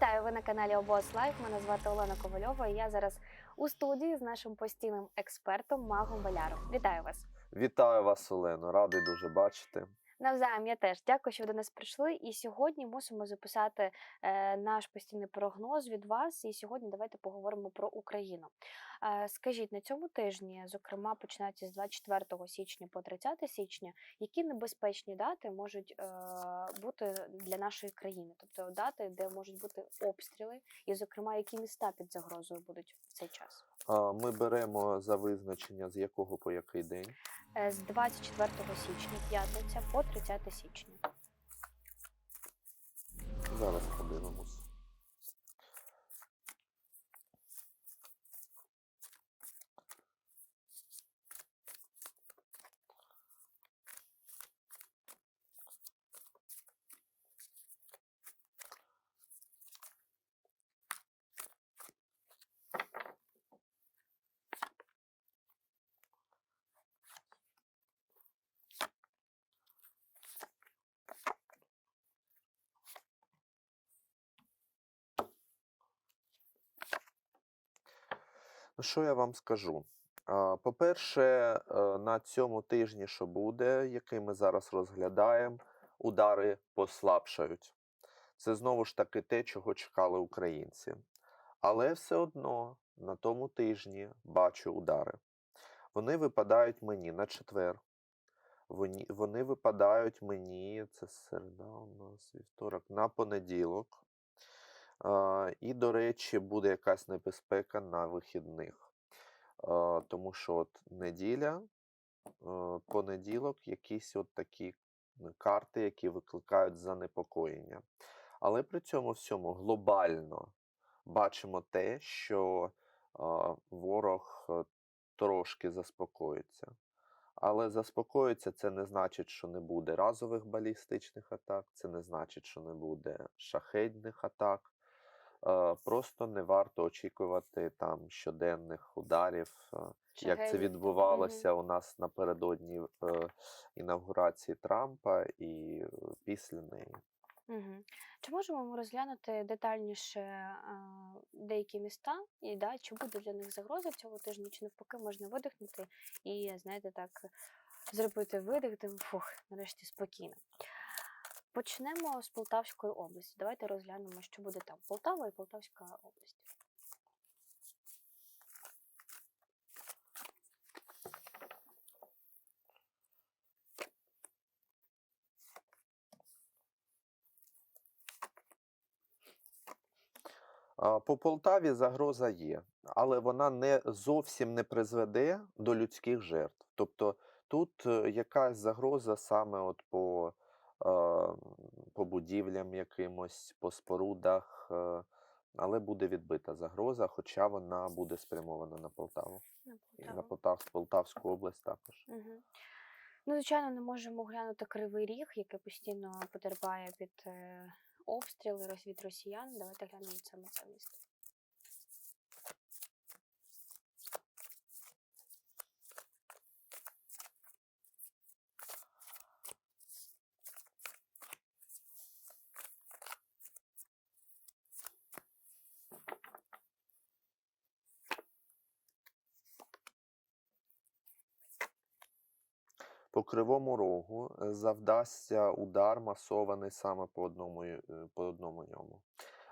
Вітаю! Ви на каналі Обос Лайф. Мене звати Олена Ковальова. і Я зараз у студії з нашим постійним експертом Магом Валяром. Вітаю вас! Вітаю вас, Олено. Радий дуже бачити. Навзаєм я теж дякую, що ви до нас прийшли. І сьогодні мусимо записати е, наш постійний прогноз від вас. І сьогодні давайте поговоримо про Україну. Е, скажіть, на цьому тижні, зокрема, починається з 24 січня по 30 січня, які небезпечні дати можуть е, бути для нашої країни? Тобто дати, де можуть бути обстріли, і, зокрема, які міста під загрозою будуть в цей час? Ми беремо за визначення, з якого по який день. Е, з 24 січня, п'ятниця, по 30 січня. Зараз подивимось. Ну, Що я вам скажу? По-перше, е, на цьому тижні, що буде, який ми зараз розглядаємо, удари послабшають. Це знову ж таки те, чого чекали українці. Але все одно на тому тижні бачу удари. Вони випадають мені на четвер. Вони, вони випадають мені, це середа у нас вівторок, на понеділок. І, до речі, буде якась небезпека на вихідних. Тому що от неділя, понеділок, якісь от такі карти, які викликають занепокоєння. Але при цьому всьому глобально бачимо те, що ворог е, трошки заспокоїться. Але заспокоїться це не значить, що не буде разових балістичних атак, це не значить, що не буде шахедних атак. Е, Просто не варто очікувати там щоденних ударів, е, як це відбувалося у нас напередодні е, інавгурації Трампа і е, після неї. Угу. Чи можемо ми розглянути детальніше а, деякі міста і да, чи буде для них загроза цього тижня, чи навпаки можна видихнути і, знаєте, так зробити видих, тим фух, нарешті спокійно. Почнемо з Полтавської області. Давайте розглянемо, що буде там. Полтава і Полтавська область. По Полтаві загроза є, але вона не зовсім не призведе до людських жертв. Тобто тут е, якась загроза саме от по, по будівлям якимось, по спорудах, е, але буде відбита загроза, хоча вона буде спрямована на Полтаву. На І на Полтав, Полтавську область також. Угу. Ну, звичайно, не можемо глянути Кривий Ріг, який постійно потерпає під е, обстріли від росіян. Давайте глянемо саме це місто. По Кривому Рогу е, завдасться удар масований саме по одному, е, по одному ньому.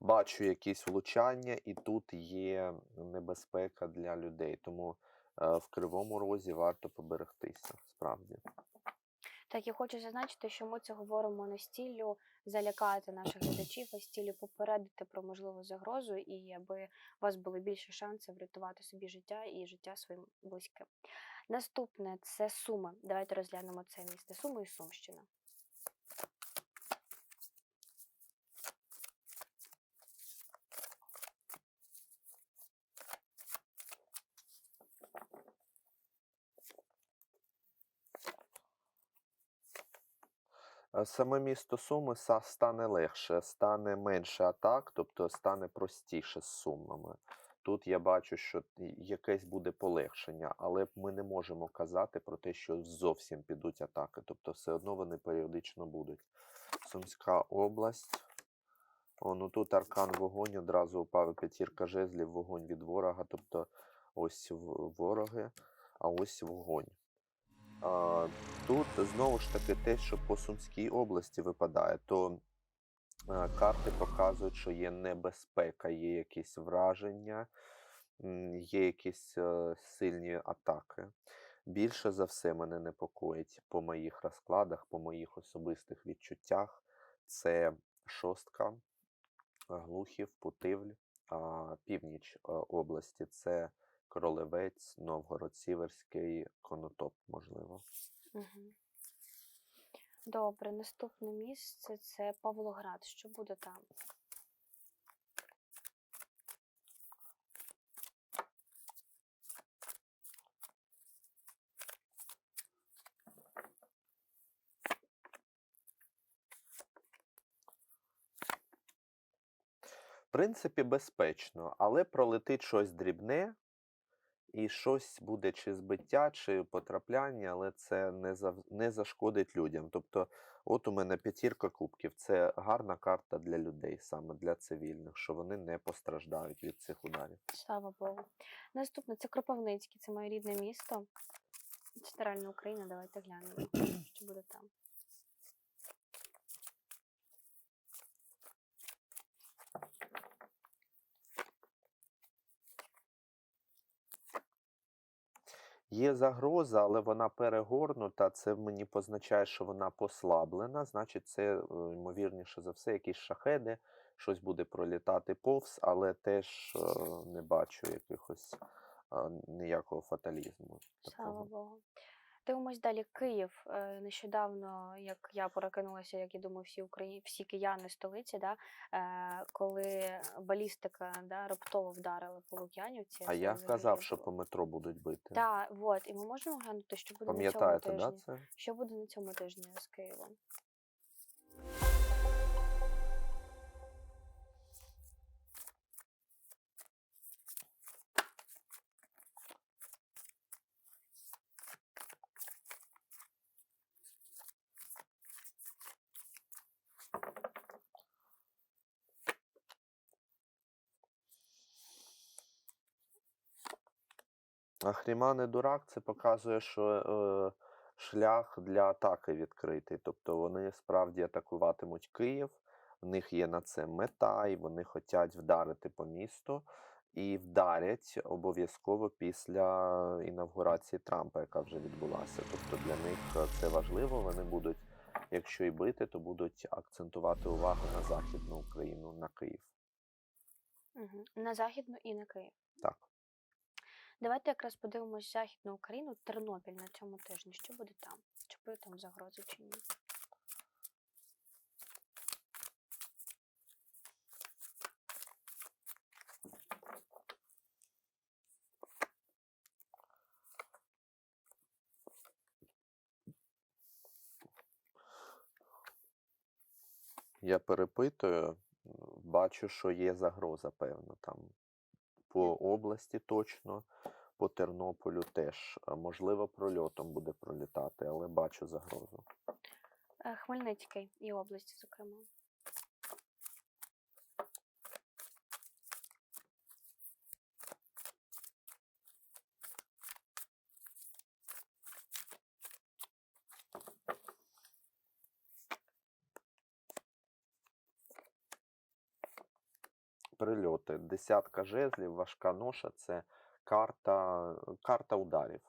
Бачу якісь влучання, і тут є небезпека для людей. Тому е, в Кривому Розі варто поберегтися, справді. Так, я хочу зазначити, що ми це говоримо не з ціллю залякати наших глядачів, а з ціллю попередити про можливу загрозу і аби у вас було більше шансів врятувати собі життя і життя своїм близьким. Наступне це Суми. Давайте розглянемо це місце. Суми і Сумщина. Саме місто Суми стане легше, стане менше атак, тобто стане простіше з Сумами. Тут я бачу, що якесь буде полегшення, але ми не можемо казати про те, що зовсім підуть атаки. Тобто, все одно вони періодично будуть. Сумська область. О, ну тут аркан вогонь, одразу упав п'ятірка жезлів, вогонь від ворога, тобто ось вороги, а ось вогонь. Тут знову ж таки те, що по Сумській області випадає, то е, карти показують, що є небезпека, є якісь враження, є якісь е, сильні атаки. Більше за все мене непокоїть по моїх розкладах, по моїх особистих відчуттях. Це шостка, Глухів, Путивль, північ е, області це Кролевець, Новгород Сіверський, Конотоп, можливо. Угу. Добре, наступне місце це Павлоград. Що буде там? В принципі, безпечно, але пролетить щось дрібне, і щось буде чи збиття, чи потрапляння, але це не, зав... не зашкодить людям. Тобто, от у мене п'ятірка кубків це гарна карта для людей, саме для цивільних, що вони не постраждають від цих ударів. Слава Богу. Наступне це Кропивницький, це моє рідне місто. Центральна Україна, давайте глянемо, що буде там. Є загроза, але вона перегорнута. Це мені позначає, що вона послаблена. Значить, це е, ймовірніше за все, якісь шахеди, щось буде пролітати повз, але теж е, не бачу якихось е, ніякого фаталізму. Слава. Богу. Дивимось далі. Київ. Е, Нещодавно, як я прокинулася, як і думаю, всі Україні, всі кияни столиці, да, е, коли балістика да, раптово вдарила по Лук'янівці. А я сказав, казав, що по метро будуть бити. Так, от, і ми можемо глянути, що буде на цьому тижні. да, це? Що буде на цьому тижні з Києвом? Ахріман і дурак це показує, що е, шлях для атаки відкритий. Тобто вони справді атакуватимуть Київ, в них є на це мета, і вони хочуть вдарити по місту. І вдарять обов'язково після інавгурації Трампа, яка вже відбулася. Тобто для них е, це важливо. Вони будуть, якщо і бити, то будуть акцентувати увагу на Західну Україну, на Київ. На Західну і на Київ. Так. Давайте якраз подивимось Західну Україну, Тернопіль на цьому тижні. Що буде там? Чи буде там загрози чи ні? Я перепитую, бачу, що є загроза, певно, там по області точно, по Тернополю теж. Можливо, прольотом буде пролітати, але бачу загрозу. Е, Хмельницький і область, зокрема. Прильоти. Десятка жезлів, важка ноша це карта, карта ударів.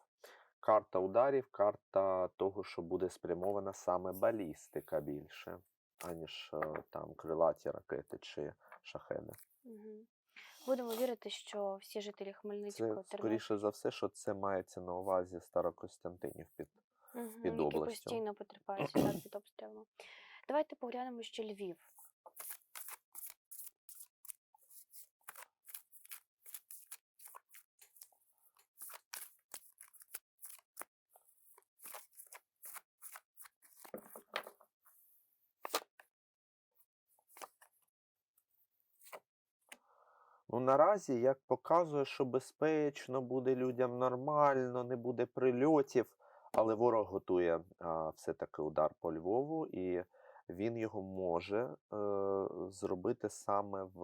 Карта ударів, карта того, що буде спрямована саме балістика більше, аніж е, там крилаті ракети чи шахеди. Угу. Будемо вірити, що всі жителі Хмельницького, Це скоріше за все, що це мається на увазі Старокостянтинів під Мгм, під які областю. постійно потерпають під обстрілами. Давайте поглянемо ще Львів. Ну, наразі, як показує, що безпечно, буде людям нормально, не буде прильотів, але ворог готує а, все-таки удар по Львову, і він його може е, зробити саме в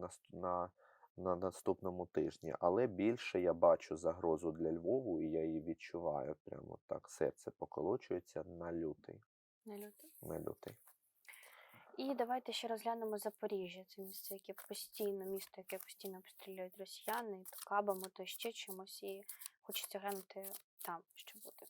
наст- на, на наступному тижні. Але більше я бачу загрозу для Львову, і я її відчуваю. Прямо так серце поколочується на лютий. На лютий? На лютий. І давайте ще розглянемо Запоріжжя. Це місце, яке постійно, місто, яке постійно обстрілюють росіяни, то кабами, то ще чимось. І хочеться глянути там, що буде.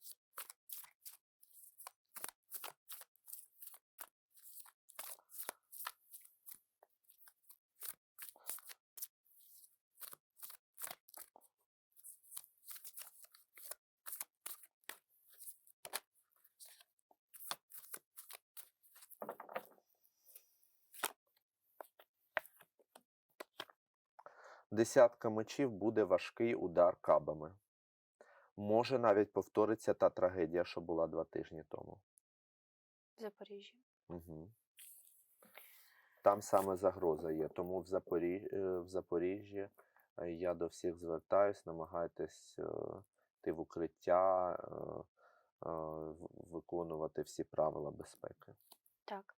Десятка мечів буде важкий удар кабами. Може навіть повториться та трагедія, що була два тижні тому. в Запоріжжі. Угу. Там саме загроза є. Тому в, Запорі... е, в Запоріжжі е, я до всіх звертаюсь, намагайтесь е, йти в укриття, виконувати всі правила безпеки. Так.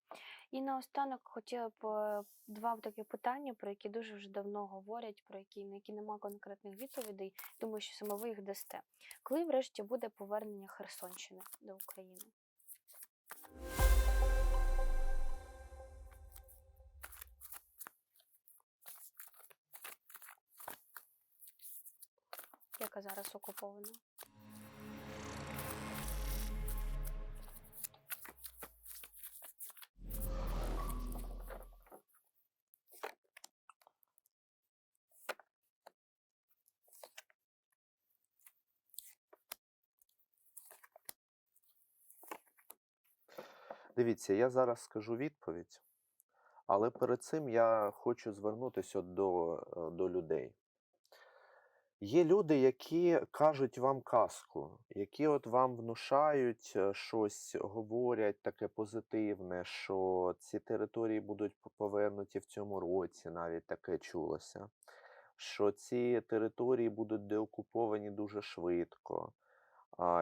І наостанок хотіла б е, два такі питання, про які дуже вже давно говорять, про які на які немає конкретних відповідей. Думаю, що саме ви їх дасте. Коли врешті буде повернення Херсонщини до України? Яка зараз окупована? Дивіться, я зараз скажу відповідь, але перед цим я хочу звернутися до, е, до людей. Є люди, які кажуть вам казку, які от вам внушають е, щось, говорять таке позитивне, що ці території будуть повернуті в цьому році, навіть таке чулося, що ці території будуть деокуповані дуже швидко.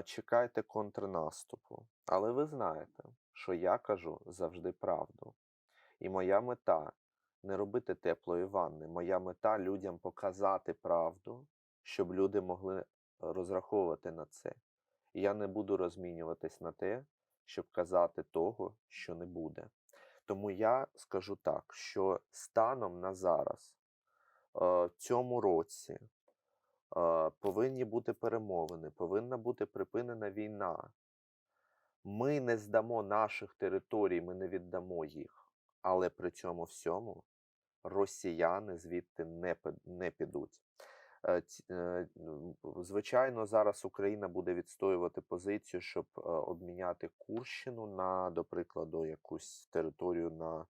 Чекайте контрнаступу. Але ви знаєте, що я кажу завжди правду. І моя мета не робити теплої ванни. Моя мета людям показати правду, щоб люди могли е, розраховувати на це. І я не буду розмінюватись на те, щоб казати того, що не буде. Тому я скажу так, що станом на зараз, е, в цьому році, е, повинні бути перемовини, повинна бути припинена війна. Ми не здамо наших територій, ми не віддамо їх. Але при цьому всьому росіяни звідти не, підуть. Е, е, м, Звичайно, зараз Україна буде відстоювати позицію, щоб е, обміняти Курщину на, до прикладу, якусь територію на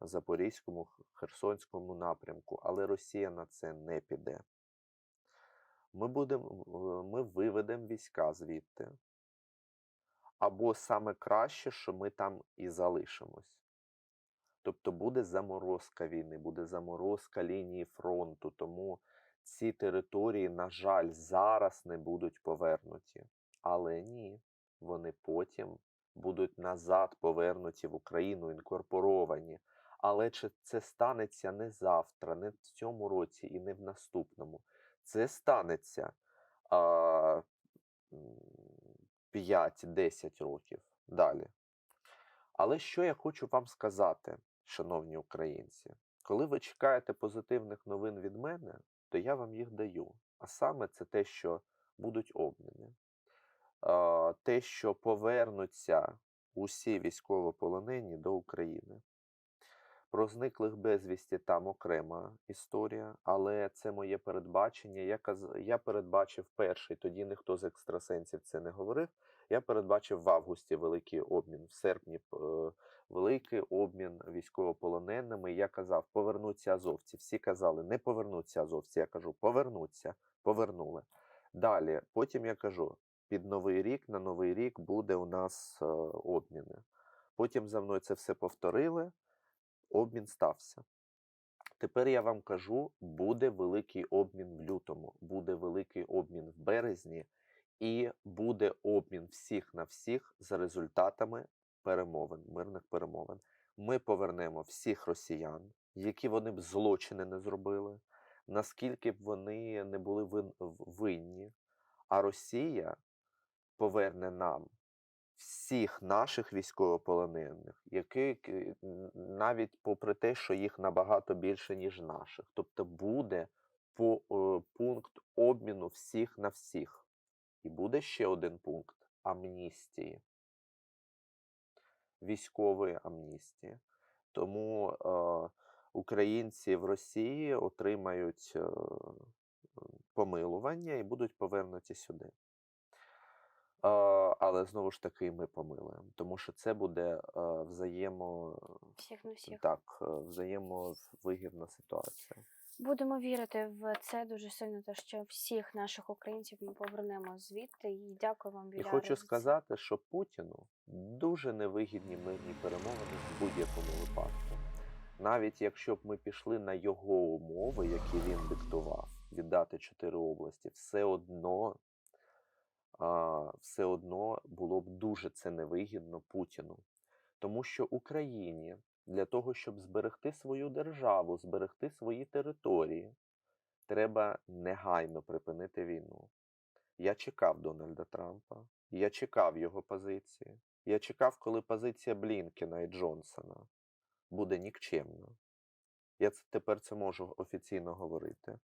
Запорізькому, Херсонському напрямку, але Росія на це не піде. Ми будемо, ми виведемо війська звідти. Або саме краще, що ми там і залишимось. Тобто буде заморозка війни, буде заморозка лінії фронту. Тому ці території, на жаль, зараз не будуть повернуті. Але ні, вони потім будуть назад повернуті в Україну, інкорпоровані. Але чи це станеться не завтра, не в цьому році і не в наступному. Це станеться а, 5-10 років далі. Але що я хочу вам сказати, шановні українці, коли ви чекаєте позитивних новин від мене, то я вам їх даю. А саме це те, що будуть обміни, те, що повернуться усі військовополонені до України. Про зниклих безвісті там окрема історія, але це моє передбачення. Я, каз... я передбачив перший, тоді ніхто з екстрасенсів це не говорив. Я передбачив в августі великий обмін, в серпні е, великий обмін військовополоненими. Я казав, повернуться азовці. Всі казали, не повернуться азовці. Я кажу, повернуться, повернули. Далі, потім я кажу, під новий рік, на новий рік буде у нас е, обміни. Потім за мною це все повторили, обмін стався. Тепер я вам кажу, буде великий обмін в лютому, буде великий обмін в березні, і буде обмін всіх на всіх за результатами перемовин, мирних перемовин, ми повернемо всіх росіян, які вони б злочини не зробили, наскільки б вони не були винні, а Росія поверне нам всіх наших військовополонених, які навіть попри те, що їх набагато більше, ніж наших. Тобто буде по, е, пункт обміну всіх на всіх. І буде ще один пункт амністії, військової амністії. Тому е, українці в Росії отримають е, помилування і будуть повернуті сюди. Але знову ж таки ми помилуємо, тому що це буде взаємо, Всіх на всіх. так, взаємовигідна ситуація. Будемо вірити в це дуже сильно, те, що всіх наших українців ми повернемо звідти. І дякую вам, І хочу за сказати, що Путіну дуже невигідні мирні перемовини в будь-якому випадку. Навіть якщо б ми пішли на його умови, які він диктував, віддати чотири області, все одно, все одно було б дуже це невигідно Путіну. Тому що Україні для того, щоб зберегти свою державу, зберегти свої території, треба негайно припинити війну. Я чекав Дональда Трампа, я чекав його позиції. Я чекав, коли позиція Блінкена і Джонсона буде нікчемна. Я тепер це можу офіційно говорити.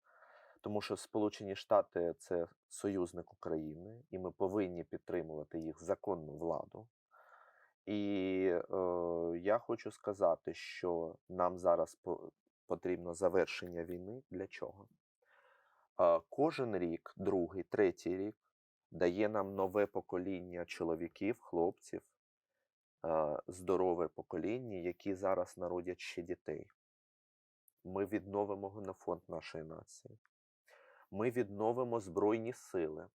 Тому що Сполучені Штати це союзник України, і ми повинні підтримувати їх законну владу. І е, я хочу сказати, що нам зараз потрібно завершення війни. Для чого? Е, кожен рік, другий, третій рік, дає нам нове покоління чоловіків, хлопців, е, здорове покоління, які зараз народять ще дітей. Ми відновимо генофонд нашої нації. Ми відновимо Збройні сили.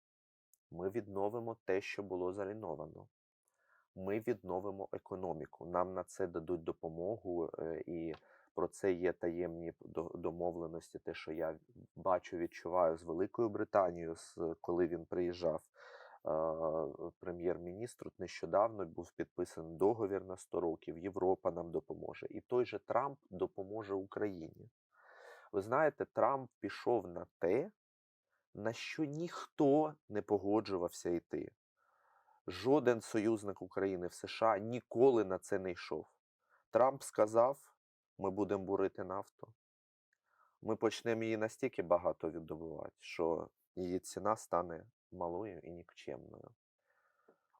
Ми відновимо те, що було зруйновано. Ми відновимо економіку. Нам на це дадуть допомогу, е, і про це є таємні домовленості. Те, що я бачу, відчуваю з Великою Британією, коли він приїжджав е, прем'єр-міністр. Нещодавно був підписаний договір на 100 років. Європа нам допоможе. І той же Трамп допоможе Україні. Ви знаєте, Трамп пішов на те, на що ніхто не погоджувався йти. Жоден союзник України в США ніколи на це не йшов. Трамп сказав: ми будемо бурити нафту. Ми почнемо її настільки багато віддобувати, що її ціна стане малою і нікчемною.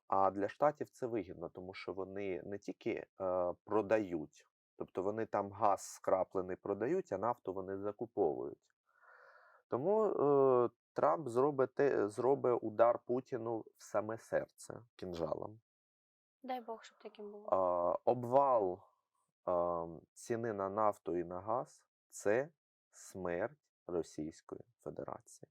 А для штатів це вигідно, тому що вони не тільки е, продають, тобто вони там газ скраплений продають, а нафту вони закуповують. Тому е, Трамп зробить, зробить удар Путіну в саме серце кінжалом. Дай Бог, щоб таким було. А, обвал а, ціни на нафту і на газ це смерть Російської Федерації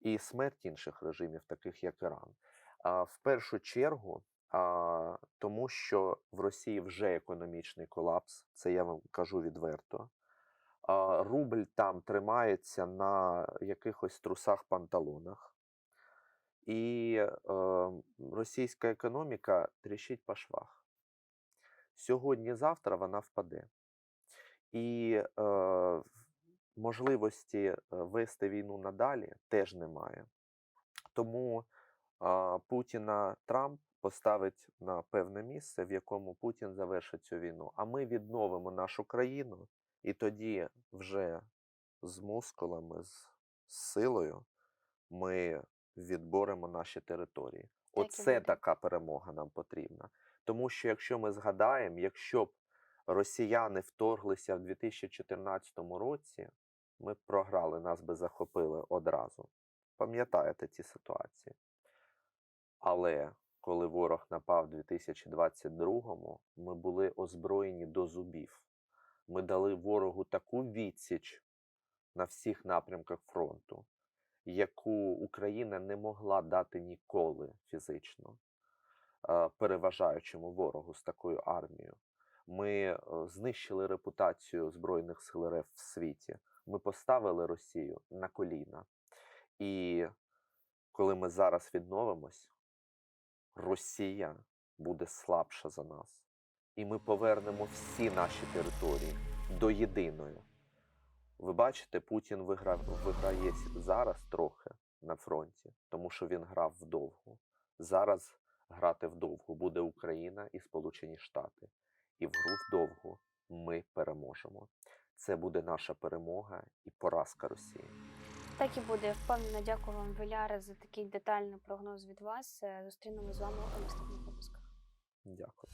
і смерть інших режимів, таких як Іран. А, в першу чергу, а, тому що в Росії вже економічний колапс, це я вам кажу відверто. Рубль там тримається на якихось трусах-панталонах. І е, російська економіка тріщить по швах. Сьогодні-завтра вона впаде. І е, можливості е, вести війну надалі теж немає. Тому а, Путіна Трамп поставить на певне місце, в якому Путін завершить цю війну. А ми відновимо нашу країну, і тоді вже з мускулами, з силою ми відборемо наші території. Оце така перемога нам потрібна. Тому що якщо ми згадаємо, якщо б росіяни вторглися в 2014 році, ми б програли, нас би захопили одразу. Пам'ятаєте ці ситуації? Але коли ворог напав в 2022-му, ми були озброєні до зубів. Ми дали ворогу таку відсіч на всіх напрямках фронту, яку Україна не могла дати ніколи фізично, е, переважаючому ворогу з такою армією. Ми е, знищили репутацію Збройних сил РФ в світі. Ми поставили Росію на коліна. І коли ми зараз відновимось, Росія буде слабша за нас. І ми повернемо всі наші території до єдиної. Ви бачите, Путін вигра... виграє зараз трохи на фронті, тому що він грав вдовго. Зараз грати вдовго буде Україна і Сполучені Штати. І в гру вдовго ми переможемо. Це буде наша перемога і поразка Росії. Так і буде. Я впевнена. Дякую вам, Віляре, за такий детальний прогноз від вас. Е, Зустрінемось з вами у наступних випусках. Дякую.